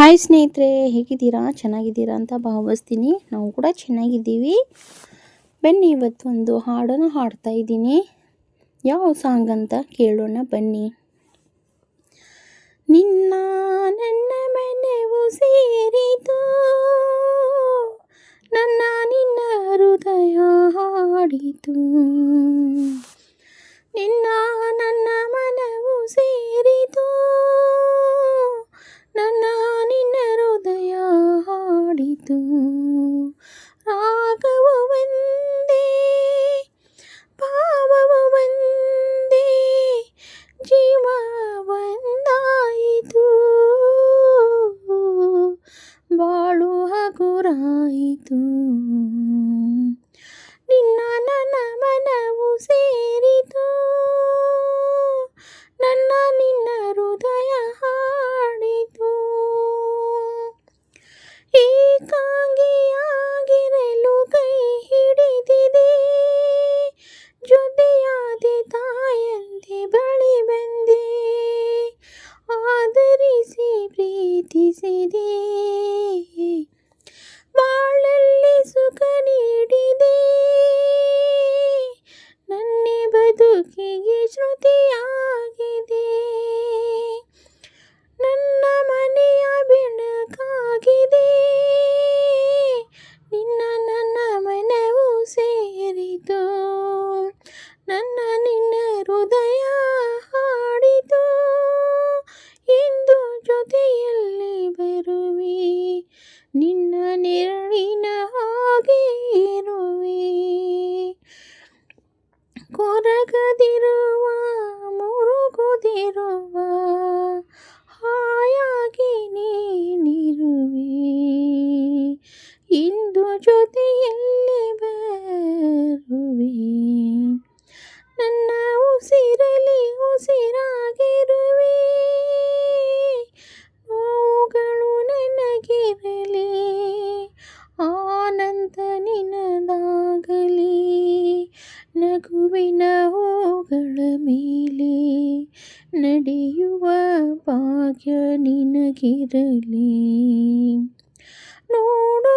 Hi ಸ್ನೇಹಿತರೆ, ಹೇಗಿದ್ದೀರಾ? ಚೆನ್ನಾಗಿದ್ದೀರಾ ಅಂತ ಭಾವಿಸ್ತೀನಿ. ನಾವು ಕೂಡ ಚೆನ್ನಾಗಿದ್ದೀವಿ. ಬನ್ನಿ, ಇವತ್ತು ಒಂದು ಹಾಡನ್ನು ಹಾಡ್ತಾ ಇದ್ದೀನಿ. ಯಾವ ಸಾಂಗ್ ಅಂತ ಕೇಳೋಣ ಬನ್ನಿ. ನಿನ್ನ ನನ್ನ ಮನೆವು ಸೇರಿತು. ನನ್ನ ನಿನ್ನ ಹೃದಯ ಹಾಡಿತು. ライト ಬದುಕಿಗೆ ಶ್ರುತಿಯಾಗಿದೆ ನಿನದಾಗಲಿ ನಗುವಿನ ಹೂಗಳ ಮೇಲೆ ನಡೆಯುವ ಭಾಗ್ಯ ನಿನಗಿರಲಿ ನೋಡುವ ಭಾಗ್ಯ